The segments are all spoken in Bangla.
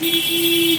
你。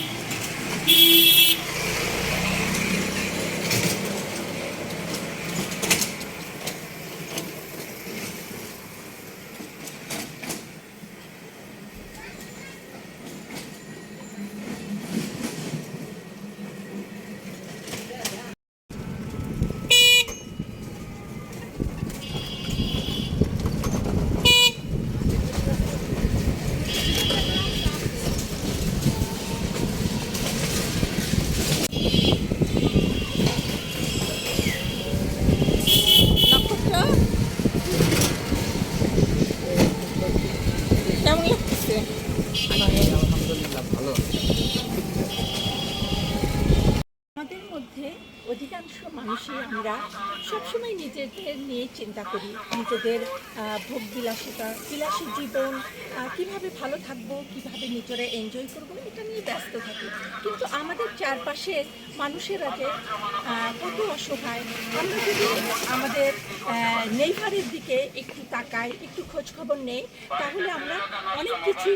মানুষই আমরা সবসময় নিজেদের নিয়ে চিন্তা করি নিজেদের ভোগ বিলাসিতা বিলাসী জীবন কীভাবে ভালো থাকব কীভাবে নিজেরা এনজয় করব এটা নিয়ে ব্যস্ত থাকি। কিন্তু আমাদের চারপাশের মানুষেরা যে কত অসহায় আমরা যদি আমাদের নেইভারের দিকে একটু তাকাই একটু খোঁজ খবর নেই তাহলে আমরা অনেক কিছুই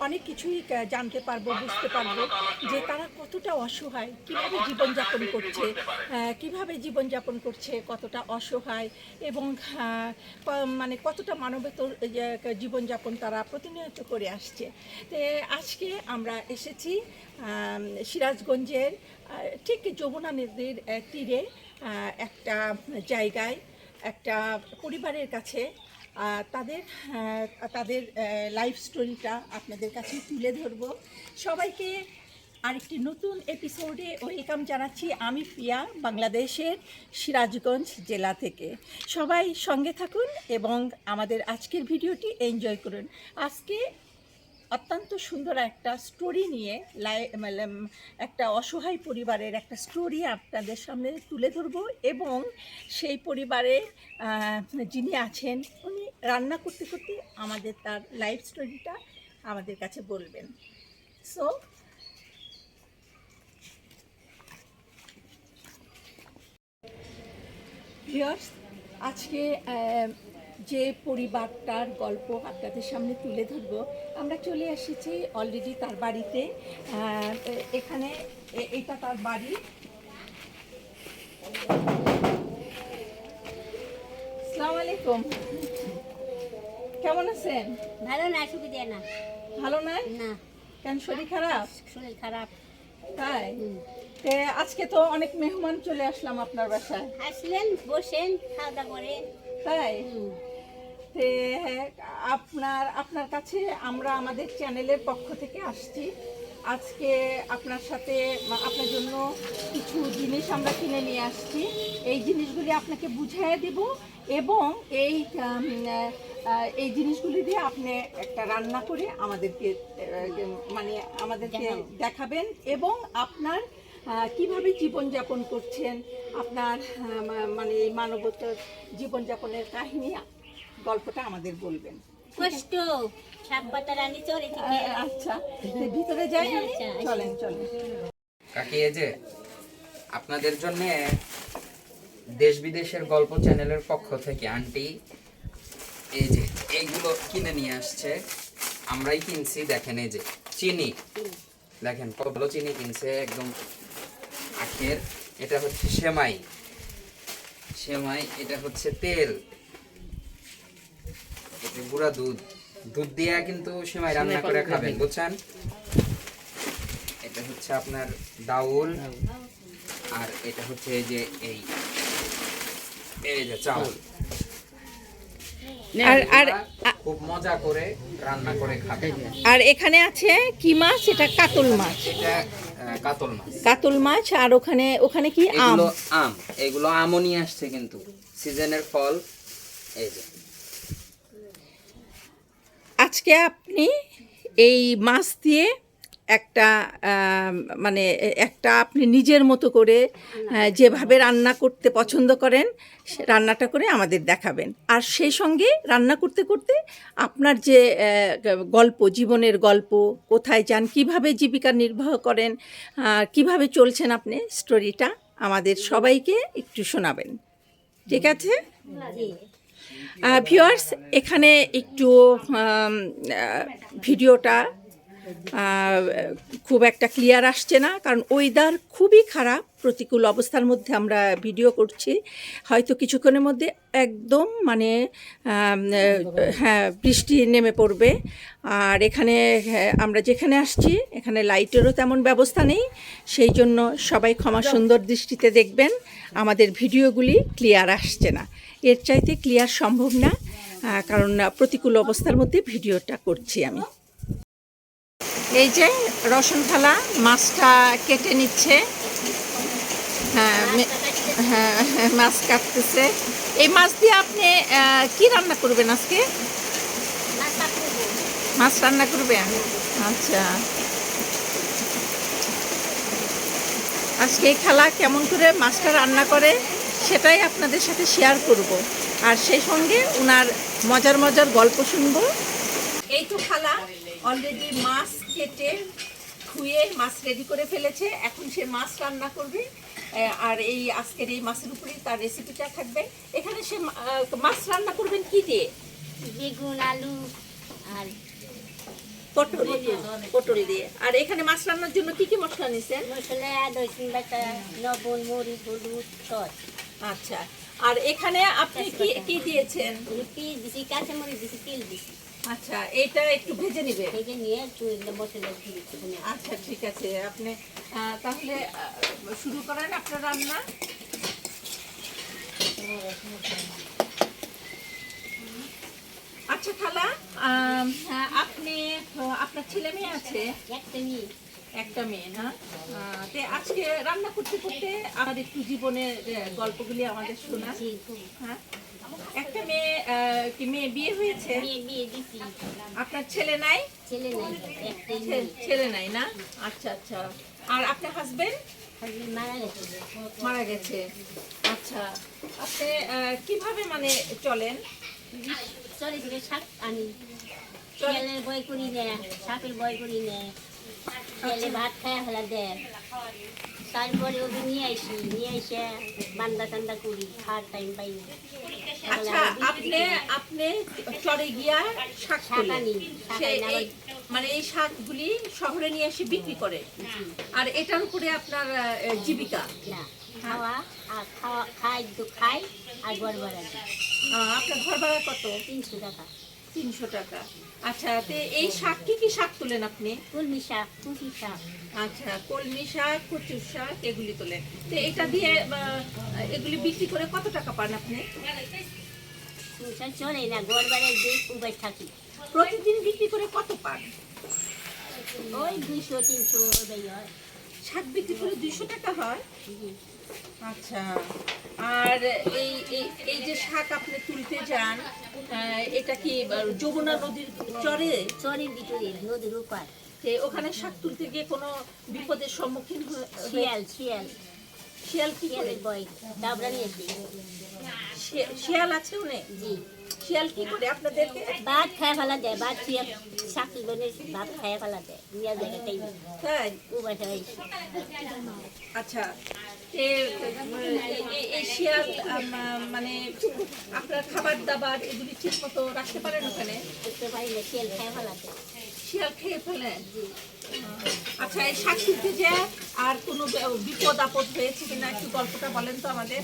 অনেক কিছুই জানতে পারব বুঝতে পারব যে তারা কতটা অসহায় কীভাবে জীবনযাপন করছে আহ, কীভাবে জীবনযাপন করছে কতটা অসহায় এবং মানে কতটা মানবেতর যে, জীবনযাপন তারা প্রতিনিয়ত করে আসছে। তো আজকে আমরা এসেছি সিরাজগঞ্জের ঠিক যমুনা নদীর তীরে একটা জায়গায় একটা পরিবারের কাছে তাদের তাদের লাইফ স্টোরিটা আপনাদের কাছে তুলে ধরবো। সবাইকে আরেকটি নতুন এপিসোডে ওয়েলকাম জানাচ্ছি আমি প্রিয়া বাংলাদেশের সিরাজগঞ্জ জেলা থেকে। সবাই সঙ্গে থাকুন এবং আমাদের আজকের ভিডিওটি এনজয় করুন। আজকে অত্যন্ত সুন্দর একটা স্টোরি নিয়ে লাই- মানে, একটা অসহায় পরিবারের একটা স্টোরি আপনাদের সামনে তুলে ধরবো এবং সেই পরিবারে যিনি আছেন উনি রান্না করতে করতে আমাদের তার লাইফ স্টোরিটা আমাদের কাছে বলবেন। সো ভিউয়ার্স আজকে যে পরিবারটার গল্প আপনাদের সামনে তুলে ধরব আমরা চলে এসেছি অলরেডি তার বাড়িতে। এখানে এটা তার বাড়ি। আসসালামু আলাইকুম। কেমন আছেন? ভালো না সুবিধা না। ভালো নাই না। কেন শরীর খারাপ? শরীর খারাপ। তাই? আজকে তো অনেক মেহমান চলে আসলাম আপনার বাসায়। আসলেন বসেন খাওয়া দাওয়া করে। তাই? হ্যাঁ, আপনার আপনার কাছে আমরা আমাদের চ্যানেলের পক্ষ থেকে আসছি। আজকে আপনার সাথে আপনার জন্য কিছু জিনিস আমরা কিনে নিয়ে আসছি। এই জিনিসগুলি আপনাকে বুঝিয়ে দেব এবং এই এই জিনিসগুলি দিয়ে আপনি একটা রান্না করে আমাদেরকে মানে আমাদেরকে দেখাবেন এবং আপনার কীভাবে জীবনযাপন করছেন আপনার মানে এই মানবতার জীবনযাপনের কাহিনী গল্পটা আমাদের বলবেন। কষ্ট পাতা রানি চলে আচ্ছা ভিতরে যাই। চলেন চলেন। কাকি এই যে আপনাদের জন্য দেশ বিদেশের গল্প চ্যানেলের পক্ষ থেকে আন্টি এই যে এইগুলো কিনে নিয়ে আসছে। আমরাই কিনছি দেখেন এই যে চিনি। দেখেন কত ভালো চিনি কিনছে একদম আখের এটা হচ্ছে সেমাই। সেমাই এটা হচ্ছে তেল। এটা গুঁড়া দুধ। দুধ দিয়ে কিন্তু সেমাই রান্না করে খাবেন বুঝছেন? এটা হচ্ছে আপনার ডাউল। আর এটা হচ্ছে যে এই এই যে চাউল। আর আর খুব মজা করে রান্না করে খাবেন। আর এখানে আছে কি মাছ? এটা কাতল মাছ। এটা কাতল মাছ। কাতল মাছ আর ওখানে ওখানে কি আম? আম এগুলো আমও নিয়ে আসছে কিন্তু। সিজনের ফল এই যে। আজকে আপনি এই মাছ দিয়ে একটা মানে একটা আপনি নিজের মতো করে যেভাবে রান্না করতে পছন্দ করেন রান্নাটা করে আমাদের দেখাবেন। আর সেই সঙ্গে রান্না করতে করতে আপনার যে গল্প, জীবনের গল্প, কোথায় যান, কীভাবে জীবিকা নির্বাহ করেন কীভাবে চলছেন আপনি, স্টোরিটা আমাদের সবাইকে একটু শোনাবেন। ঠিক আছে? জি ভিউয়ার্স, এখানে একটু ভিডিওটা খুব একটা ক্লিয়ার আসছে না কারণ ওয়েদার খুবই খারাপ প্রতিকূল অবস্থার মধ্যে আমরা ভিডিও করছি। হয়তো কিছুক্ষণের মধ্যে একদম মানে হ্যাঁ বৃষ্টি নেমে পড়বে। আর এখানে হ্যাঁ, আমরা যেখানে আসছি এখানে লাইটেরও তেমন ব্যবস্থা নেই। সেই জন্য সবাই ক্ষমা সুন্দর দৃষ্টিতে দেখবেন। আমাদের ভিডিওগুলি ক্লিয়ার আসছে না। এর চাইতে ক্লিয়ার সম্ভব না কারণ প্রতিকূল অবস্থার মধ্যে ভিডিওটা করছি আমি। এই যে রসুন থালা মাছটা কেটে নিচ্ছে। হ্যাঁ হ্যাঁ হ্যাঁ, মাছ কাটতেছে। এই মাছ দিয়ে আপনি কি রান্না করবেন আজকে? মাছ রান্না করবেন? আচ্ছা। আজকে এই খালা কেমন করে মাছটা রান্না করে সেটাই আপনাদের সাথে শেয়ার করব। আর সেই সঙ্গে উনার মজার মজার গল্প শুনব। এই তো খালা অলরেডি মাছ কেটে ধুয়ে মাছ রেডি করে ফেলেছে। এখন সে মাছ রান্না করবে। আর এই আজকের এই মাছের উপরেই তার রেসিপিটা থাকবে। এখানে সে মাছ রান্না করবেন কি দিয়ে? বেগুন আলু আর পটল। পটল দিয়ে। আর এখানে মাছ রান্নার জন্য কি কি মশলা নিছেন? মশলা রসুন বাটা লবণ মরিচ হলুদ সস। আচ্ছা। আর এখানে আপনি কি কি দিয়েছেন? পেঁয়াজ দিছি কাঁচামরিচ দিছি তেল দিছি। আচ্ছা এটা একটু ভেজে নিবে? ভেজে নিয়ে একটু মশলা দিয়ে দিচ্ছি আচ্ছা ঠিক আছে আপনি তাহলে শুরু করেন আপনার রান্না। আচ্ছা খালা হ্যাঁ, আপনি আপনার ছেলে মেয়ে আছে? একটা নিয়ে একটা মেয়ে না? তে আজকে রান্না করতে করতে আমার একটু জীবনের গল্পগুলি আমাদের শোনা। হ্যাঁ? একটা মেয়ে কি মেয়ে বিয়ে হয়েছে? আপনার ছেলে নাই? ছেলে নাই ছেলে না? আচ্ছা আচ্ছা। আর আপনার হাজবেন্ড মারা গেছে। আচ্ছা। আপনি কীভাবে মানে চলেন? চলে শাক আনি। শিয়ালের বই করি নে সাপের বই করি নে। শিয়ালে ভাত খায় ফেলা দেয় তারপরে ওকে নিয়ে আসি নিয়ে এসে বান্দা টান্দা করি খাওয়ার টাইম পাই না। আচ্ছা বিক্রি আপনি আপনি চরে গিয়া শাক আনি, মানে এই শাকগুলি শহরে নিয়ে এসে বিক্রি করে। আর এটার উপরে আপনার জীবিকা? খাওয়া আর খাওয়া খাই আর আপনার ঘর ভাড়া কত? তিনশো টাকা। তিনশো টাকা। আচ্ছা তে এই শাক কি কি শাক তোলেন আপনি? কলমি শাক কুচি শাক। আচ্ছা কলমি শাক কচুর শাক এগুলি তোলেন। তো এটা দিয়ে এগুলি বিক্রি করে কত টাকা পান আপনি? চলে না গড় বাড়ায় যে উপায় থাকি। প্রতিদিন বিক্রি করে কত পান? ওই দুইশো তিনশো হয়। শাক বিক্রি করে দুইশো টাকা হয়। আচ্ছা। আর এই এই- যে শাক আপনি তুলতে যান এটা কি যমুনা নদীর চরে? চরের ভিতরে নদীর উপার ওখানে শাক তুলতে গিয়ে কোনো বিপদের সম্মুখীন শিয়াল শিয়াল। শিয়াল কি করে? বই নিয়েছি শি- শিয়াল আছে উনি? জি। শিয়াল কি করে আপনাদেরকে? ভাত খায় ফেলা দেয় ভাত খেয়ে চাকরি বনে ভাত খায় ফেলা দেয়। নিয়ে টাইম তাই। হয়েছে আচ্ছা। শিয়াল মানে আপনার খাবার দাবার এগুলি ঠিক মতো রাখতে পারেন ওখানে? শিয়াল খায় ফেলা? আচ্ছা এই শাক তুলতে যে আর কোনো বিপদ আপদ হয়েছে কিনা একটু গল্পটা বলেন তো আমাদের।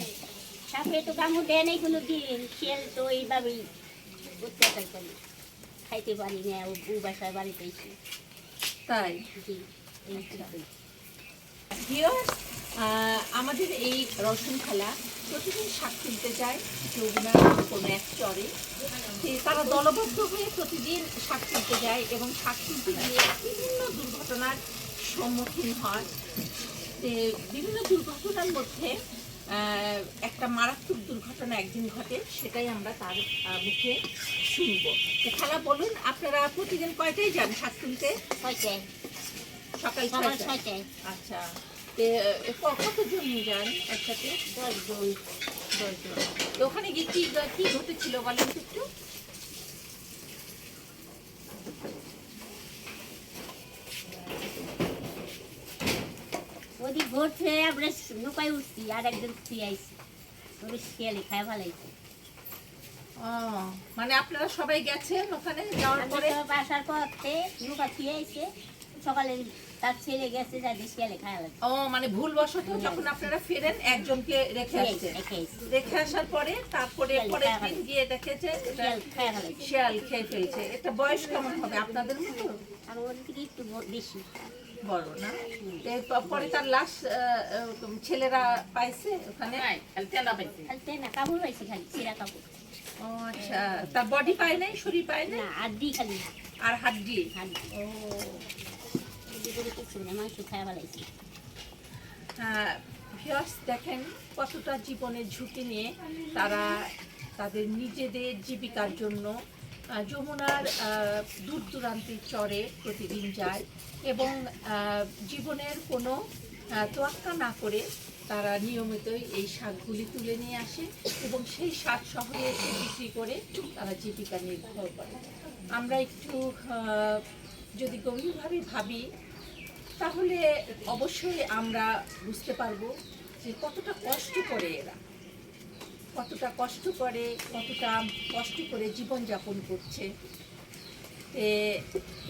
সাপে তো কামড় দেয় নাই কোনো দিন শিয়াল তো এইভাবেই অত্যাচার করি খাইতে পারি না ও বাসায় বাড়িতে তাই? জি আমাদের এই রসুন খেলা প্রতিদিন শাক তুলতে যায় যমুনা কোনো এক চরে তারা দলবদ্ধ হয়ে প্রতিদিন শাক তুলতে যায় এবং শাক তুলতে গিয়ে বিভিন্ন দুর্ঘটনার সম্মুখীন হয়। তে বিভিন্ন দুর্ঘটনার মধ্যে একটা মারাত্মক দুর্ঘটনা একদিন ঘটে সেটাই আমরা তার মুখে শুনব। তো খালা বলুন আপনারা প্রতিদিন কয়টায় যান শাক তুলতে ছয়টায়। সকাল ছয়টায়। আচ্ছা। কতজন যান একসাথে? দশজন দশজন। তো ওখানে গিয়ে কি কি ঘটেছিল বলেন একটু? ওদিক ভোর থেকে আমরা নৌকায় উঠছি আর একজন শুয়ে আইছি। ওদের শিয়ালে খায় ও ও, মানে আপনারা সবাই গেছেন ওখানে যাওয়ার পরে? আসার পথে লুকা খেয়ে এসে সকালে তার ছেলে গেছে যাদের শিয়ালে খাওয়া লাগে ও মানে ভুলবশত যখন আপনারা ফেরেন একজনকে রেখে আসছে রেখে রেখে আসার পরে তারপরে পরের দিন গিয়ে দেখেছে শিয়াল খেয়ে ফেলছে। এটা বয়স কেমন হবে আপনাদের মতো? থেকে একটু বেশি। বড় না? পরে তার লাশ ছেলেরা পাইছে ওখানে? কাপড় হয়েছে খালি চিরা কাপড়। ও আচ্ছা। তার বডি পায় নাই শরীর পায় না দি খালি। আর হাড্ডি? হাড্ডি। ও। এদিকে কিছু মাংস খাওয়া ফেলাইছি হ্যাঁ, ভিউয়ার্স দেখেন কতটা জীবনের ঝুঁকি নিয়ে তারা তাদের নিজেদের জীবিকার জন্য যমুনার দূর দূরান্তের চরে প্রতিদিন যায় এবং জীবনের কোনো তোয়াক্কা না করে তারা নিয়মিতই এই শাকগুলি তুলে নিয়ে আসে এবং সেই শাক শহরে এসে বিক্রি করে তারা জীবিকা নির্ভর করে। আমরা একটু যদি গভীরভাবে ভাবি তাহলে অবশ্যই আমরা বুঝতে পারব যে কতটা কষ্ট করে এরা, কতটা কষ্ট করে, কতটা কষ্ট করে জীবনযাপন করছে।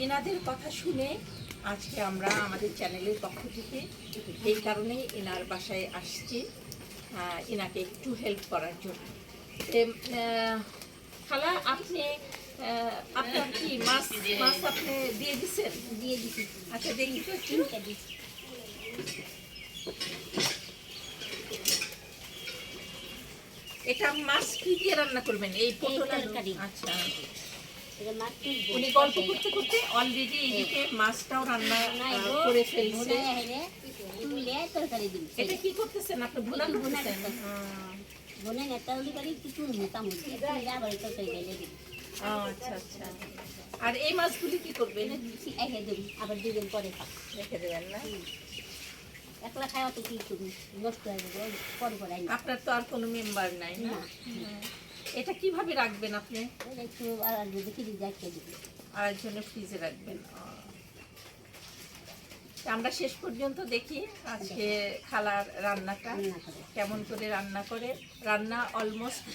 এনাদের কথা শুনে আজকে আমরা আমাদের চ্যানেলের পক্ষ থেকে এই কারণেই এনার বাসায় আসছি এনাকে একটু হেল্প করার জন্য। খালা, আপনি আপনার কি মাছ মাছ আপনি দিয়ে দিচ্ছেন দিয়ে দিছি। আচ্ছা দেখি। তো এটা মাছ কি দিয়ে রান্না করবেন? এই পটল তরকারি। আচ্ছা। উনি গল্প করতে করতে অলরেডি এদিকে মাছটাও রান্না আহ, করে ফেলছে। তরকারি এটা কি করতেছেন? আপনি নেতা উলি করে একটু কামড় দিয়ে তুলে আবার তরকারি আচ্ছা আচ্ছা আর এই মাছগুলি কি করবেন রেখে দেবেন আবার দুদিন পরে রেখে দেবেন না? একলা খাওয়া তো কি করবি? নষ্ট হয়ে যাবে পরে পরে আপনার তো আর কোনো মেম্বার নাই না। এটা কীভাবে রাখবেন আপনি? একটু আর যদি ফিরে দেখে দেবেন আর জন্য ফ্রিজে রাখবেন। আমরা শেষ পর্যন্ত দেখি আজকে খালার রান্নাটা কেমন করে রান্না করে। রান্না অলমোস্ট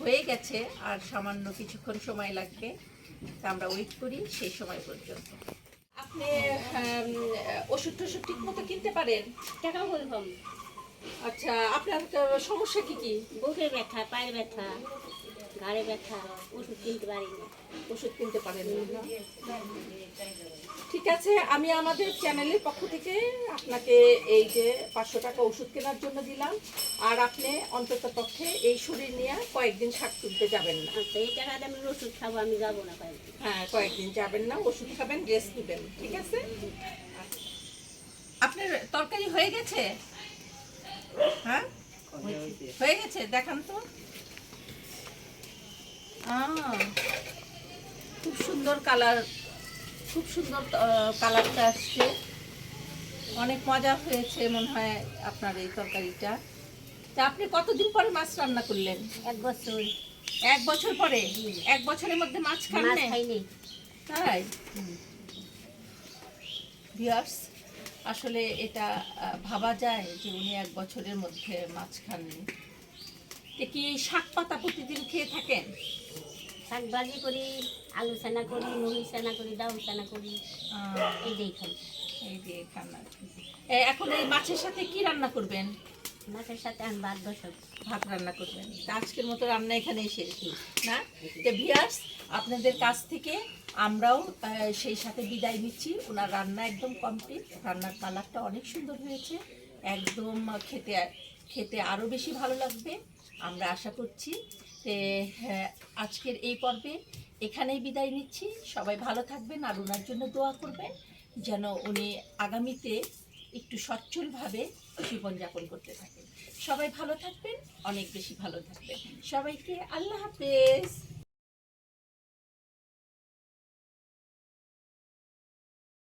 হয়ে গেছে আর সামান্য কিছুক্ষণ সময় লাগবে। তা আমরা ওয়েট করি সেই সময় পর্যন্ত। আপনি ওষুধ টষুধ ঠিক মতো কিনতে পারেন? টাকা বলবাম আচ্ছা আপনার সমস্যা কি কি? বুকের ব্যথা পায়ের ব্যথা। ঘাড়ে ব্যথা ওষুধ কিনতে পারি না। ওষুধ কিনতে পারেন না। ঠিক আছে আমি আমাদের চ্যানেলের পক্ষ থেকে আপনাকে এই যে পাঁচশো টাকা ওষুধ কেনার জন্য দিলাম আর আপনি অন্তত পক্ষে এই শরীর নিয়ে কয়েকদিন শাক তুলতে যাবেন না। আচ্ছা এই টাকাতে আমি ওষুধ খাব আমি যাব না কয়েকদিন। হ্যাঁ কয়েকদিন যাবেন না ওষুধ খাবেন রেস্ট নেবেন ঠিক আছে? আপনার তরকারি হয়ে গেছে? হ্যাঁ? হয়ে গেছে দেখান তো। খুব সুন্দর কালার খুব সুন্দর কালারটা আসছে। অনেক মজা হয়েছে মনে হয় আপনার এই তরকারিটা। তা আপনি কতদিন পরে মাছ রান্না করলেন? এক বছর। এক বছর পরে? এক বছরের মধ্যে মাছ খান মাছ না? খাইনি। তাই? ভিউয়ার্স আসলে এটা ভাবা যায় যে উনি এক বছরের মধ্যে মাছ খাননি। কি শাক পাতা প্রতিদিন খেয়ে থাকেন? শাক ভাজি করি আলু চানা করি মুড়ি চানা করি ডাউল চানা করি এই দিয়ে খাই এই দিয়ে খান এখন এই মাছের সাথে কি রান্না করবেন? মাছের সাথে আমি ভাত বসব। ভাত রান্না করবেন। আজকের মতো রান্না এখানেই শেষ না? তো ভিয়ার্স আপনাদের কাছ থেকে আমরাও সেই সাথে বিদায় নিচ্ছি। ওনার রান্না একদম কমপ্লিট রান্নার কালারটা অনেক সুন্দর হয়েছে। একদম খেতে খেতে আরও বেশি ভালো লাগবে। আমরা আশা করছি হ্যাঁ, আজকের এই পর্বে এখানেই বিদায় নিচ্ছি। সবাই ভালো থাকবেন আর ওনার জন্য দোয়া করবেন যেন উনি আগামীতে একটু সচ্ছলভাবে জীবনযাপন করতে থাকেন। সবাই ভালো থাকবেন অনেক বেশি ভালো থাকবেন। সবাইকে আল্লাহ হাফেজ।